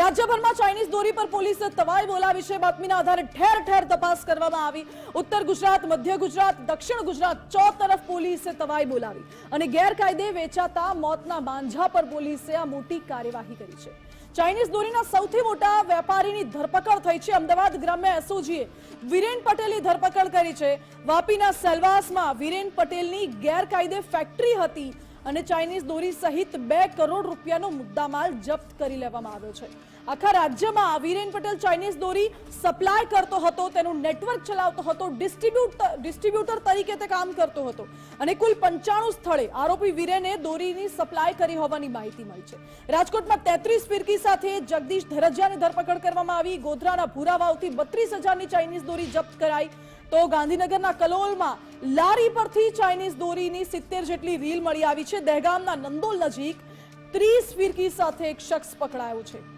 રાજ્યભરમાં ચાઇનીઝ દોરી પર પોલીસે તવાઈ બોલાવી છે. બાતમીના આધારે ઠેર ઠેર તપાસ કરવામાં આવી. ઉત્તર ગુજરાત, મધ્ય ગુજરાત, દક્ષિણ ગુજરાત ચો તરફ પોલીસે તવાઈ બોલાવી અને ગેરકાયદે વેચાતા મોતના માંઝા પર પોલીસે આ મોટી કાર્યવાહી કરી છે. ચાઇનીઝ દોરીના સૌથી મોટા વેપારીની ધરપકડ થઈ છે. અમદાવાદ ગ્રામ્ય એસઓજીએ વિરેન પટેલની ધરપકડ કરી છે. વાપીના સેલવાસમાં વિરેન પટેલની ગેરકાયદે ફેક્ટરી હતી. અને ચાઇનીઝ દોરી સહિત બે કરોડ રૂપિયાનો મુદ્દામાલ જપ્ત કરી લેવામાં આવ્યો છે. આખા રાજ્યમાં વિરેન પટેલ ચાઇનીઝ દોરી સપ્લાય કરતો હતો, તેનું નેટવર્ક ચલાવતો હતો ડિસ્ટ્રીબ્યુટર ડિસ્ટ્રીબ્યુટર તરીકે તે કામ કરતો હતો. અને કુલ પંચાણું સ્થળે આરોપી વિરેને દોરીની સપ્લાય કરી હોવાની માહિતી મળી છે. રાજકોટમાં તેત્રીસ ફિરકી સાથે જગદીશ ધરજિયાની ધરપકડ કરવામાં આવી. ગોધરાના ભૂરાવાવથી બત્રીસ હજારની ચાઇનીઝ દોરી જપ્ત કરાઈ. તો ગાંધીનગરના કલોલમાં લારી પરથી ચાઇનીઝ દોરીની સિત્તેર જેટલી રીલ મળી આવી છે. દહેગામના નંદોલ નજીક ત્રીસ ફિરકી સાથે એક શખ્સ પકડાયો છે.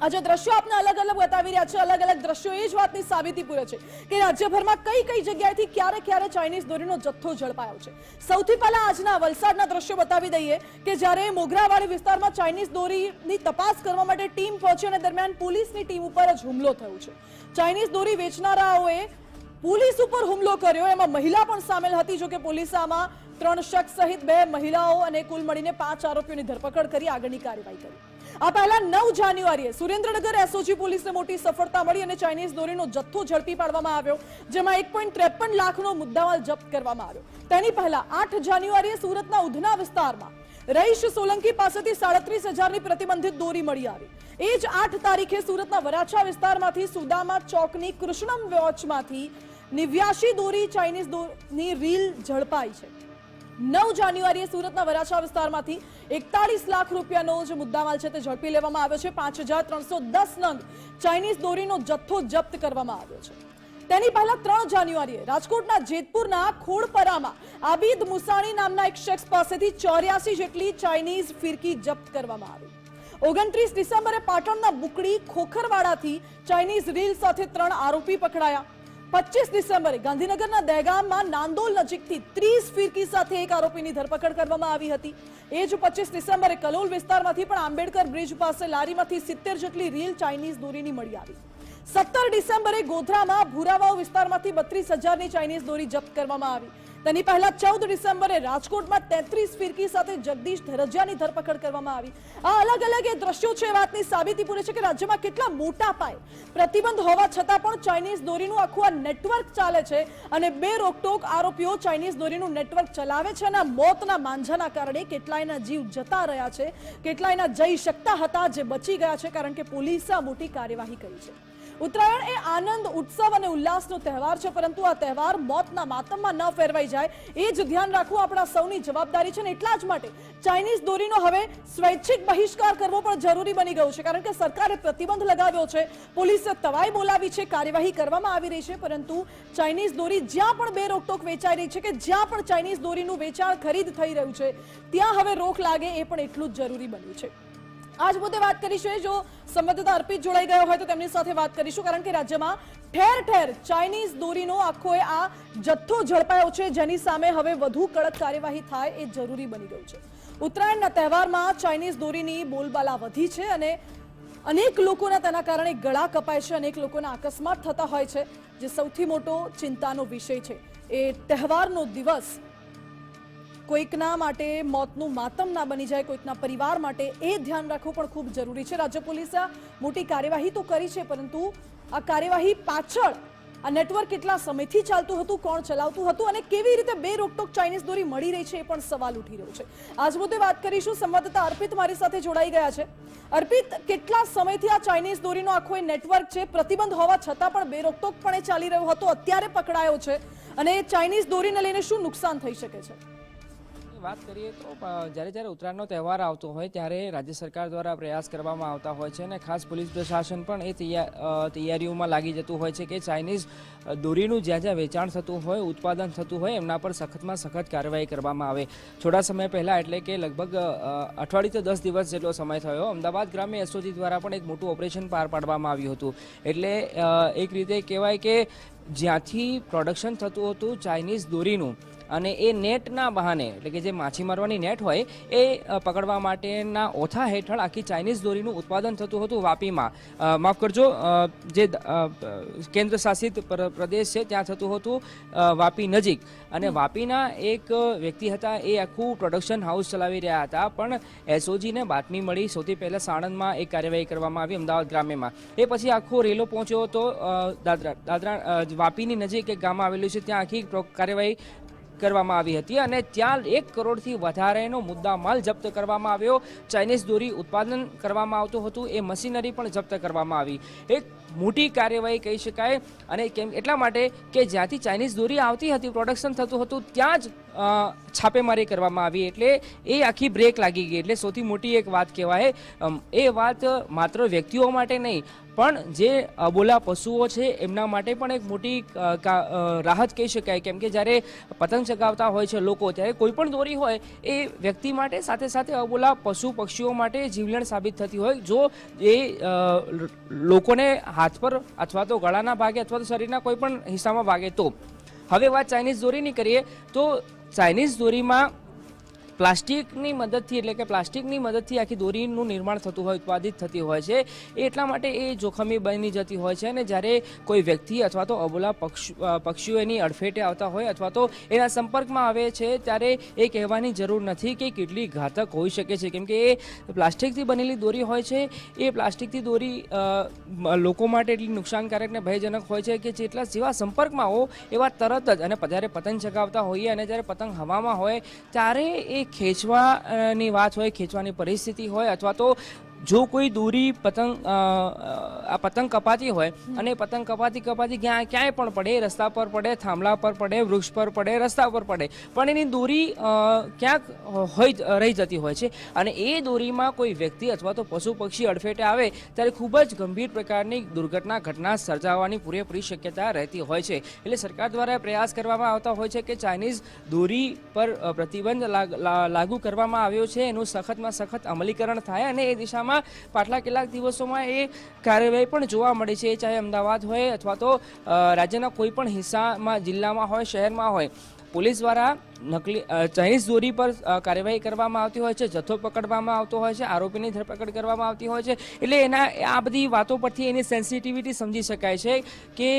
આજે દ્રશ્યો આપને અલગ અલગ બતાવી રહ્યા છે, અલગ અલગ દ્રશ્યો, એ જ વાતની સાબિતી પૂરે છે કે રાજ્યભરમાં કઈ કઈ જગ્યાએથી ક્યારે ક્યારે ચાઇનીઝ દોરીનો જથ્થો ઝડપાયો છે. સૌથી પહેલા આજના વલસાડના દ્રશ્યો બતાવી દઈએ કે જ્યારે મોગરાવાડી વિસ્તારમાં ચાઇનીઝ દોરીની તપાસ કરવા માટે ટીમ પહોંચી અને દરમિયાન પોલીસની ટીમ ઉપર જ હુમલો થયો છે. ચાઇનીઝ દોરી વેચનારાઓએ પોલીસ ઉપર હુમલો કર્યો, એમાં મહિલા પણ સામેલ હતી, જોકે પોલીસે આમાં ત્રણ શખ્સ સહિત બે મહિલાઓ અને કુલ મળીને પાંચ આરોપીઓની ધરપકડ કરી, આગળની કાર્યવાહી કરી. આ પહેલા નવ જાન્યુઆરીએ સુરેન્દ્રનગર એસઓજી પોલીસને મોટી સફળતા મળી અને ચાઇનીઝ દોરીનો જથ્થો ઝડપી પાડવામાં આવ્યો, જેમાં એક પોઈન્ટ ત્રેપન લાખનો મુદ્દામાલ જપ્ત કરવામાં આવ્યો. તેની પહેલા આઠ જાન્યુઆરીએ સુરતના ઉધના વિસ્તારમાં રહીશ સોલંકી પાસેથી સાડત્રીસ હજારની પ્રતિબંધિત દોરી મળી આવી. એ જ આઠ તારીખે સુરતના વરાછા વિસ્તારમાંથી સુદામા ચોકની કૃષ્ણમ વોચમાંથી નિવ્યાશી દોરી ચાઇનીઝ દોરીની રીલ ઝડપાઈ છે. નવ જાન્યુઆરીએ સુરતના વરાછા વિસ્તારમાંથી એકતાળીસ લાખ રૂપિયાનો જે મુદ્દામાલ છે તે ઝડપી લેવામાં આવ્યો છે. પાંચ હજાર ત્રણસો દસ નંગ ચાઇનીઝ દોરીનો જથ્થો જપ્ત કરવામાં આવ્યો છે. તેની પહેલા ત્રણ જાન્યુઆરીએ રાજકોટના જેતપુરના ખોડપરામાં આબિદ મુસાણી નામના એક શખ્સ પાસેથી ચોર્યાસી જેટલી ચાઇનીઝ ફિરકી જપ્ત કરવામાં આવી. ઓગણત્રીસ ડિસેમ્બરે પાટણના બુકડી ખોખરવાડાથી ચાઇનીઝ રીલ સાથે ત્રણ આરોપી પકડાયા. પચીસ ડિસેમ્બરે ગાંધીનગરના દહેગામમાં નાંદોલ નજીકથી ત્રીસ ફિરકી સાથે એક આરોપીની ધરપકડ કરવામાં આવી હતી. એ જ પચીસ ડિસેમ્બરે કલોલ વિસ્તારમાંથી પણ આંબેડકર બ્રિજ પાસે લારીમાંથી સિત્તેર જેટલી રીલ ચાઇનીઝ દોરીની મળી આવી. સત્તર ડિસેમ્બરે ગોધરામાં ભૂરાવાવ વિસ્તારમાંથી બત્રીસ હજારની ચાઇનીઝ દોરી જપ્ત કરવામાં આવી. તેની પહેલા ચૌદ ડિસેમ્બરે રાજકોટમાં તેત્રીસ ફિરકી સાથે જગદીશ ધરજિયાની ધરપકડ કરવામાં આવી. આ અલગ અલગ એ દ્રશ્યો છે વાતની સાબિતી પૂરે છે કે રાજ્યમાં કેટલા મોટા પાયે પ્રતિબંધ હોવા છતાં પણ ચાઇનીઝ દોરીનું આખું આ નેટવર્ક ચાલે છે અને બે રોકટોક આરોપીઓ ચાઇનીઝ દોરીનું નેટવર્ક ચલાવે છે અને મોતના માંઝાના કારણે કેટલાયના જીવ જતા રહ્યા છે, કેટલાયના જઈ શકતા હતા જે બચી ગયા છે કારણ કે પોલીસે આ મોટી કાર્યવાહી કરી છે. ઉત્તરાયણ એ આનંદ, ઉત્સવ અને ઉલ્લાસનો તહેવાર છે, પરંતુ આ તહેવાર મોતના માતમમાં ન ફેરવાઈ જાય. એ જ ધ્યાન રાખવું આપણા સૌની જવાબદારી છે અને એટલા જ માટે ચાઇનીઝ દોરીનો હવે સ્વૈચ્છિક બહિષ્કાર કરવો પણ જરૂરી બની ગયો છે, કારણ કે સરકારે પ્રતિબંધ લગાવ્યો છે. પોલીસે તવાઈ બોલાવી છે, કાર્યવાહી કરવામાં આવી રહી છે, પરંતુ ચાઇનીઝ દોરી જ્યાં પણ બે રોકટોક વેચાઈ રહી છે કે જ્યાં પણ ચાઇનીઝ દોરીનું વેચાણ ખરીદ થઈ રહ્યું છે, ત્યાં હવે રોક લાગે એ પણ એટલું જ જરૂરી બન્યું છે. આજ મુદ્દે વાત કરીશું જો સંવાદદાતા અર્પિત જોડાઈ ગયો હોય તો તેમની સાથે વાત કરીશું, કારણ કે રાજ્યમાં ઠેર ઠેર ચાઇનીઝ દોરીનો આખો આ જથ્થો ઝડપાયો છે, જેની સામે હવે વધુ કડક કાર્યવાહી થાય એ જરૂરી બની ગયું છે. ઉત્તરાયણના તહેવારમાં ચાઇનીઝ દોરીની બોલબાલા વધી છે અને અનેક લોકોના તેના કારણે ગળા કપાય છે, અનેક લોકોના અકસ્માત થતા હોય છે, જે સૌથી મોટો ચિંતાનો વિષય છે. એ તહેવારનો દિવસ કોઈકના માટે મોતનું માતમ ના બની જાય, કોઈકના પરિવાર માટે એ ધ્યાન રાખવું પણ ખૂબ જરૂરી છે. રાજ્ય પોલીસે મોટી કાર્યવાહી તો કરી છે, પરંતુ આ કાર્યવાહી પાછળ આ નેટવર્ક કેટલા સમયથી ચાલતું હતું, કોણ ચલાવતું હતું અને કેવી રીતે બે રોકટોક ચાઇનીઝ દોરી મળી રહી છે એ પણ સવાલ ઉઠી રહ્યો છે. આજ મુદ્દે વાત કરીશું. સંવાદદાતા અર્પિત મારી સાથે જોડાઈ ગયા છે. અર્પિત, કેટલા સમયથી આ ચાઇનીઝ દોરીનો આખો એ નેટવર્ક છે? પ્રતિબંધ હોવા છતાં પણ બે રોકટોક પણ ચાલી રહ્યો હતો, અત્યારે પકડાયો છે. અને એ ચાઇનીઝ દોરીને લઈને શું નુકસાન થઈ શકે છે? વાત કરીએ તો જ્યારે જ્યારે ઉત્તરાયણનો તહેવાર આવતો હોય ત્યારે રાજ્ય સરકાર દ્વારા પ્રયાસ કરવામાં આવતા હોય છે અને ખાસ પોલીસ પ્રશાસન પણ એ તૈયા- તૈયારીઓમાં લાગી જતું હોય છે કે ચાઇનીઝ દોરીનું જ્યાં જ્યાં વેચાણ થતું હોય, ઉત્પાદન થતું હોય એમના પર સખતમાં સખત કાર્યવાહી કરવામાં આવે. થોડા સમય પહેલાં એટલે કે લગભગ અઠવાડિયે તો દસ દિવસ જેટલો સમય થયો, અમદાવાદ ગ્રામ્ય એસઓજી દ્વારા પણ એક મોટું ઓપરેશન પાર પાડવામાં આવ્યું હતું. એટલે એક રીતે કહેવાય કે જ્યાંથી પ્રોડક્શન થતું હતું ચાઇનીઝ દોરીનું અને એ નેટના બહાને એટલે કે જે માછી મારવાની નેટ હોય એ પકડવા માટેના ઓથા હેઠળ આખી ચાઇનીઝ દોરીનું ઉત્પાદન થતું હતું વાપીમાં. માફ કરજો જે કેન્દ્ર શાસિત પ્ર- પ્રદેશ છે ત્યાં થતું હતું વાપી નજીક. અને વાપીના એક વ્યક્તિ હતા એ આખું પ્રોડક્શન હાઉસ ચલાવી રહ્યા હતા પણ એસઓજીને બાતમી મળી સૌથી પહેલાં સાણંદમાં એક કાર્યવાહી કરવામાં આવી અમદાવાદ ગ્રામ્યમાં. એ પછી આખો રેલો પહોંચ્યો હતો દાદરા દાદરા વાપીની નજીક એક ગામ આવેલું છે ત્યાં આખી કાર્યવાહી કરવામાં આવી હતી અને ત્યાં એક કરોડથી વધારેનો મુદ્દા માલ જપ્ત કરવામાં આવ્યો. ચાઇનીઝ દોરી ઉત્પાદન કરવામાં આવતું હતું, એ મશીનરી પણ જપ્ત કરવામાં આવી. એક મોટી કાર્યવાહી કહી શકાય અને કેમ, એટલા માટે કે જ્યાંથી ચાઇનીઝ દોરી આવતી હતી પ્રોડક્શન થતું હતું, ત્યાં જ છાપેમારી કરવામાં આવી એટલે એ આખી બ્રેક લાગી ગઈ એટલે સૌથી મોટી એક વાત કહેવાય એ વાત માત્ર વ્યક્તિઓ માટે નહીં, પણ જે અબોલા પશુઓ છે એમના માટે પણ એક મોટી રાહત કહી શકાય. કેમ કે જ્યારે પતંગ ચગાવતા હોય છે લોકો, ત્યારે કોઈ પણ દોરી હોય, એ વ્યક્તિ માટે સાથે સાથે અબોલા પશુ પક્ષીઓ માટે જીવલેણ સાબિત થતી હોય. જો એ લોકોને હાથ પર અથવા તો ગળાના ભાગે અથવા તો શરીરના કોઈ પણ હિસ્સામાં ભાગે તો. હવે વાત ચાઇનીઝ દોરીની કરીએ, તો ચાઇનીઝ દોરીમાં પ્લાસ્ટિકની મદદથી, એટલે કે પ્લાસ્ટિકની મદદથી આખી દોરીનું નિર્માણ થતું હોય, ઉત્પાદિત થતી હોય છે. એ એટલા માટે એ જોખમી બની જતી હોય છે અને જ્યારે કોઈ વ્યક્તિ અથવા તો અબોલા પક્ષ પક્ષીઓ એની અડફેટે આવતા હોય અથવા તો એના સંપર્કમાં આવે છે, ત્યારે એ કહેવાની જરૂર નથી કે કેટલી ઘાતક હોઈ શકે છે. કેમ કે એ પ્લાસ્ટિકથી બનેલી દોરી હોય છે, એ પ્લાસ્ટિકથી દોરી લોકો માટે એટલી નુકસાનકારક ને ભયજનક હોય છે કે જેટલા જેવા સંપર્કમાં હો, એવા તરત જ અને જ્યારે પતંગ ચગાવતા હોઈએ અને જ્યારે પતંગ હવામાં હોય, ત્યારે એ ખેંચવાની વાત હોય ખેંચવાની પરિસ્થિતિ હોય અથવા તો જો કોઈ દોરી પતંગ આ પતંગ કપાતી હોય અને પતંગ કપાતી કપાતી ક્યાં ક્યાંય પણ પડે રસ્તા પર પડે થાંભલા પર પડે વૃક્ષ પર પડે રસ્તા પર પડે. પણ એની દોરી ક્યાંક હોય રહી જતી હોય છે. અને એ દોરીમાં કોઈ વ્યક્તિ અથવા તો પશુ પક્ષી અડફેટે આવે ત્યારે ખૂબ જ ગંભીર પ્રકારની દુર્ઘટના ઘટના સર્જાવાની પૂરેપૂરી શક્યતા રહેતી હોય છે. એટલે સરકાર દ્વારા પ્રયાસ કરવામાં આવતા હોય છે કે ચાઇનીઝ દોરી પર પ્રતિબંધ લાગુ કરવામાં આવ્યો છે. એનું સખતમાં સખત અમલીકરણ થાય અને એ દિશામાં પાછલા કેટલાક દિવસોમાં એ કાર્યવાહી પણ જોવા મળે છે, ચાહે અમદાવાદ હોય અથવા તો રાજ્યના કોઈ પણ હિસ્સામાં, જિલ્લામાં હોય, શહેરમાં હોય. પોલીસ દ્વારા નકલી ચાઇનીઝ દોરી પર કાર્યવાહી કરવામાં આવતી હોય છે, જથ્થો પકડવામાં આવતો હોય છે, આરોપીની ધરપકડ કરવામાં આવતી હોય છે. એટલે એના, આ બધી વાતો પરથી એની સેન્સિટિવિટી સમજી શકાય છે કે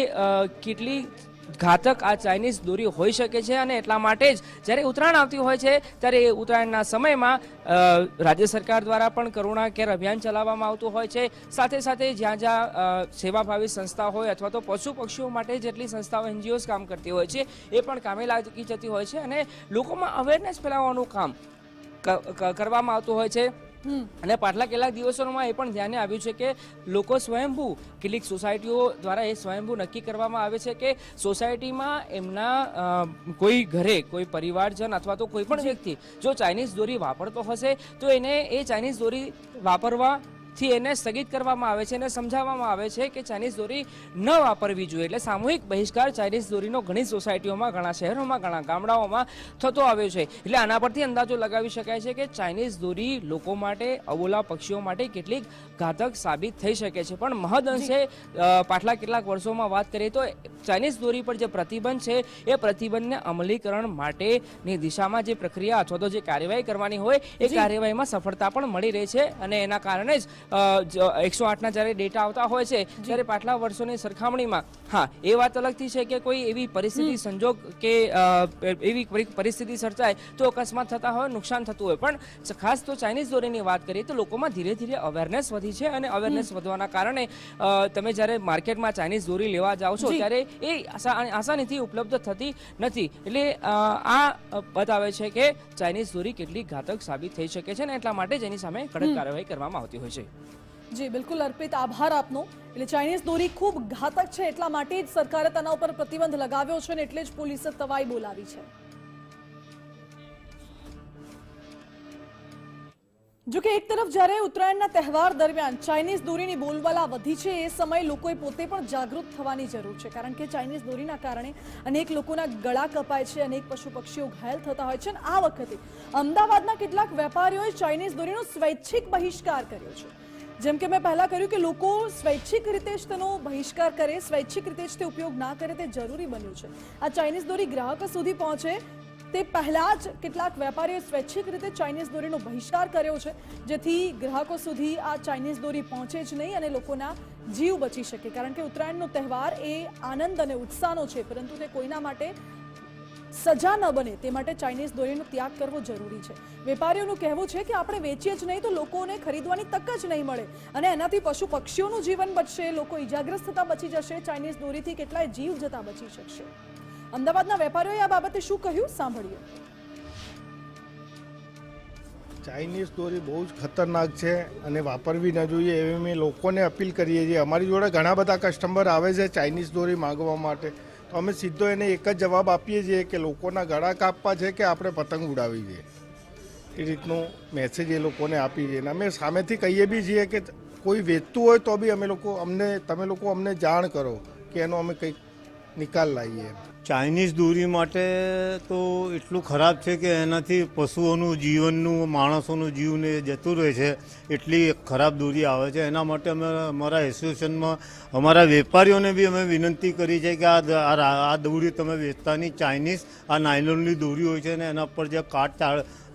કેટલી ઘાતક આ ચાઇનીઝ દોરી હોઈ શકે છે અને એટલા માટે જ જ્યારે ઉત્તરાયણ આવતી હોય છે, ત્યારે એ ઉત્તરાયણના સમયમાં રાજ્ય સરકાર દ્વારા પણ કરુણા કેર અભિયાન ચલાવવામાં આવતું હોય છે. સાથે સાથે જ્યાં જ્યાં સેવાભાવી સંસ્થા હોય અથવા તો પશુ પક્ષીઓ માટે જેટલી સંસ્થાઓ એનજીઓઝ કામ કરતી હોય છે, એ પણ કામે લાગી જતી હોય છે અને લોકોમાં અવેરનેસ ફેલાવવાનું કામ કરવામાં આવતું હોય છે. અને પાછલા કેટલાક દિવસોમાં એ પણ ધ્યાને આવ્યું છે કે લોકો સ્વયંભૂ કેટલીક સોસાયટીઓ દ્વારા એ સ્વયંભૂ નક્કી કરવામાં આવે છે કે સોસાયટીમાં એમના કોઈ ઘરે કોઈ પરિવારજન અથવા તો કોઈ પણ વ્યક્તિ જો ચાઇનીઝ દોરી વાપરતો હશે તો એને એ ચાઇનીઝ દોરી વાપરવા થી એને સ્થગિત કરવામાં આવે છે અને સમજાવવામાં આવે છે કે ચાઇનીઝ દોરી ન વાપરવી જોઈએ. એટલે સામૂહિક બહિષ્કાર ચાઇનીઝ દોરીનો ઘણી સોસાયટીઓમાં ઘણા શહેરોમાં ઘણા ગામડાઓમાં થતો આવ્યો છે. એટલે આના પરથી અંદાજો લગાવી શકાય છે કે ચાઇનીઝ દોરી લોકો માટે અબોલા પક્ષીઓ માટે કેટલીક ઘાતક સાબિત થઈ શકે છે. પણ મહદઅંશે પાછલા કેટલાક વર્ષોમાં વાત કરીએ તો ચાઇનીઝ દોરી પર જે પ્રતિબંધ છે એ પ્રતિબંધને અમલીકરણ માટેની દિશામાં જે પ્રક્રિયા અથવા તો જે કાર્યવાહી કરવાની હોય એ કાર્યવાહીમાં સફળતા પણ મળી રહી છે અને એના કારણે જ એકસો આઠના જ્યારે ડેટા આવતા હોય છે ત્યારે પાછલા વર્ષોની સરખામણીમાં હા એ વાત અલગથી છે કે કોઈ એવી પરિસ્થિતિ સંજોગ કે એવી પરી- પરિસ્થિતિ સર્જાય તો અકસ્માત થતા હોય નુકસાન થતું હોય. પણ ખાસ તો ચાઇનીઝ દોરીની વાત કરીએ તો લોકોમાં ધીરે ધીરે અવેરનેસ વધી છે અને અવેરનેસ વધવાના કારણે તમે જ્યારે માર્કેટમાં ચાઇનીઝ દોરી લેવા જાઓ છો ત્યારે એ આસાનીથી ઉપલબ્ધ થતી નથી. એટલે આ બતાવે છે કે ચાઇનીઝ દોરી કેટલી ઘાતક સાબિત થઈ શકે છે અને એટલા માટે જ એની સામે કડક કાર્યવાહી કરવામાં આવતી હોય છે. જી, બિલકુલ અર્પિત આભાર આપનો. એટલે ચાઇનીઝ દોરી ખૂબ ઘાતક છે, એટલા માટે જ સરકારે તેના ઉપર પ્રતિબંધ લગાવ્યો છે અને એટલે જ પોલીસે તવાઈ બોલાવી છે. જો એક તરફ જ્યારે ઉત્તરાયણના તહેવાર દરમિયાન ચાઇનીઝ દોરીની બોલબાલા વધી છે, એ સમયે લોકોએ પોતે પણ જાગૃત થવાની જરૂર છે, કારણ કે ચાઇનીઝ દોરીના કારણે અનેક લોકોના ગળા કપાય છે, અનેક પશુ પક્ષીઓ ઘાયલ થતા હોય છે અને આ વખતે અમદાવાદના કેટલાક વેપારીઓએ ચાઇનીઝ દોરીનો સ્વૈચ્છિક બહિષ્કાર કર્યો છે. જેમ કે મેં પહેલા કર્યું કે લોકો સ્વૈચ્છિક રીતે જ તેનો બહિષ્કાર કરે, સ્વૈચ્છિક રીતે જ તે ઉપયોગ ના કરે, તે જરૂરી બન્યું છે. આ ચાઇનીઝ દોરી ગ્રાહકો સુધી પહોંચે, તે પહેલા જ કેટલાક વેપારીઓ સ્વૈચ્છિક રીતે ચાઇનીઝ દોરીનો બહિષ્કાર કર્યો છે, જેથી ગ્રાહકો સુધી આ ચાઇનીઝ દોરી પહોંચે જ નહીં અને લોકોના જીવ બચી શકે. કારણ કે ઉત્તરાયણનો તહેવાર એ આનંદ અને ઉત્સાહનો છે, પરંતુ તે કોઈના માટે સજા ન બને તે માટે ચાઇનીઝ દોરીનો ત્યાગ કરવો જરૂરી છે. વેપારીઓનું કહેવું છે કે આપણે વેચીએ જ નહીં તો લોકોને ખરીદવાની તક જ નહીં મળે. અને એનાથી પશુ પક્ષીઓનું જીવન બચશે, લોકો ઈજાગ્રસ્ત થતા બચી જશે ચાઇનીઝ દોરીથી કેટલાય જીવ જતા બચી શકશે. અમદાવાદના વેપારીઓએ આ બાબતે શું કહ્યું? સાંભળીએ. ચાઇનીઝ દોરી બહુ જ ખતરનાક છે અને વાપરવી ન જોઈએ એવી મેં લોકોને અપીલ કરીએ છીએ. અમારી જોડે ઘણા બધા કસ્ટમર આવે છે ચાઇનીઝ દોરી માગવા માટે. અમે સીધો એને એક જ જવાબ આપીએ છીએ કે લોકોના ગળા કાપવા છે કે આપણે પતંગ ઉડાવી છે. એ રીતનું મેસેજ એ લોકોને આપી છે અને અમે સામેથી કહીએ બી છીએ કે કોઈ વેચતું હોય તો બી અમે લોકો અમને, તમે લોકો અમને જાણ કરો કે એનો અમે કંઈક નિકાલ લાવીએ ચાઇનીઝ દોરી માટે તો એટલું ખરાબ છે કે એનાથી પશુઓનું જીવનનું, માણસોનું જીવને જતું રહે છે, એટલી ખરાબ દોરી આવે છે. એના માટે અમે, અમારા એસોસિએશનમાં અમારા વેપારીઓને બી અમે વિનંતી કરી છે કે આ આ દોરી તમે વેચતા નહીં ચાઇનીઝ, આ નાયલોનની દોરી હોય છે ને એના પર જે કાટ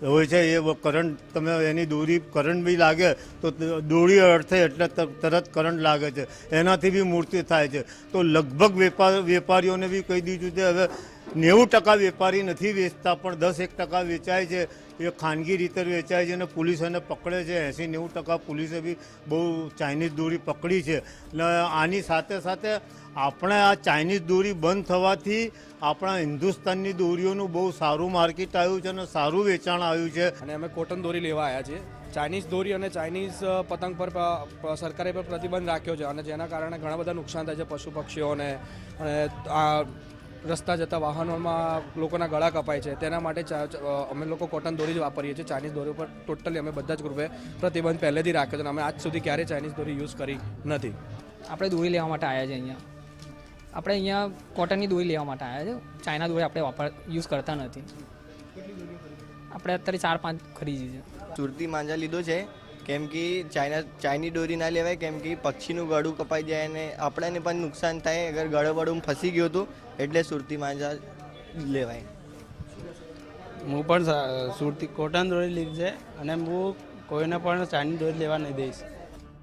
હોય છે એ કરંટ, તમે એની દોરી કરંટ બી લાગે તો દોરી અડથે એટલે તરત કરંટ લાગે છે. એનાથી બી મૂર્તિ થાય છે. તો લગભગ વેપાર, વેપારીઓને બી કહી દીધું છે હવે નેવું ટકા વેપારી નથી વેચતા, પણ દસ એક ટકા વેચાય છે. એ ખાનગી રીતે વેચાય છે અને પોલીસ એને પકડે છે. એંસી નેવું ટકા પોલીસે બી બહુ ચાઇનીઝ દોરી પકડી છે. અને આની સાથે સાથે આપણે આ ચાઇનીઝ દોરી બંધ થવાથી આપણા હિન્દુસ્તાનની દોરીઓનું બહુ સારું માર્કેટ આવ્યું છે અને સારું વેચાણ આવ્યું છે. અને અમે કોટન દોરી લેવા આવ્યા છીએ. ચાઇનીઝ દોરી અને ચાઇનીઝ પતંગ પર સરકારે પર પ્રતિબંધ રાખ્યો છે અને જેના કારણે ઘણા બધા નુકસાન થાય છે પશુ પક્ષીઓને. અને રસ્તા જતા વાહનોમાં લોકોના ગળા કપાય છે. તેના માટે ચા- અમે લોકો કોટન દોરી જ વાપરીએ છીએ. ચાઇનીઝ દોરી ઉપર ટોટલી અમે બધા જ ગ્રુપે પ્રતિબંધ પહેલેથી રાખ્યો છે અને અમે આજ સુધી ક્યારેય ચાઇનીઝ દોરી યુઝ કરી નથી. આપણે દોરી લેવા માટે આવ્યા છે અહીંયા. આપણે અહીંયા કોટનની દોરી લેવા માટે આવ્યા છે. ચાઇના દોરી આપણે વાપર યુઝ કરતા નથી. આપણે અત્યારે ચાર પાંચ ખરીદી છે. સુરતી માંજા લીધો છે. કેમ કે ચાઇના ચાઇની દોરી ના લેવાય, કેમ કે પક્ષીનું ગળું કપાઈ જાય અને આપણને પણ નુકસાન થાય. અગર ગળો બળું ફસી ગયું હતું, એટલે સુરતી માંજા લેવાય. હું પણ સુરતી કોટન દોરી લીધી છે અને હું કોઈને પણ ચાઇની દોરી લેવા નહીં દઈશ.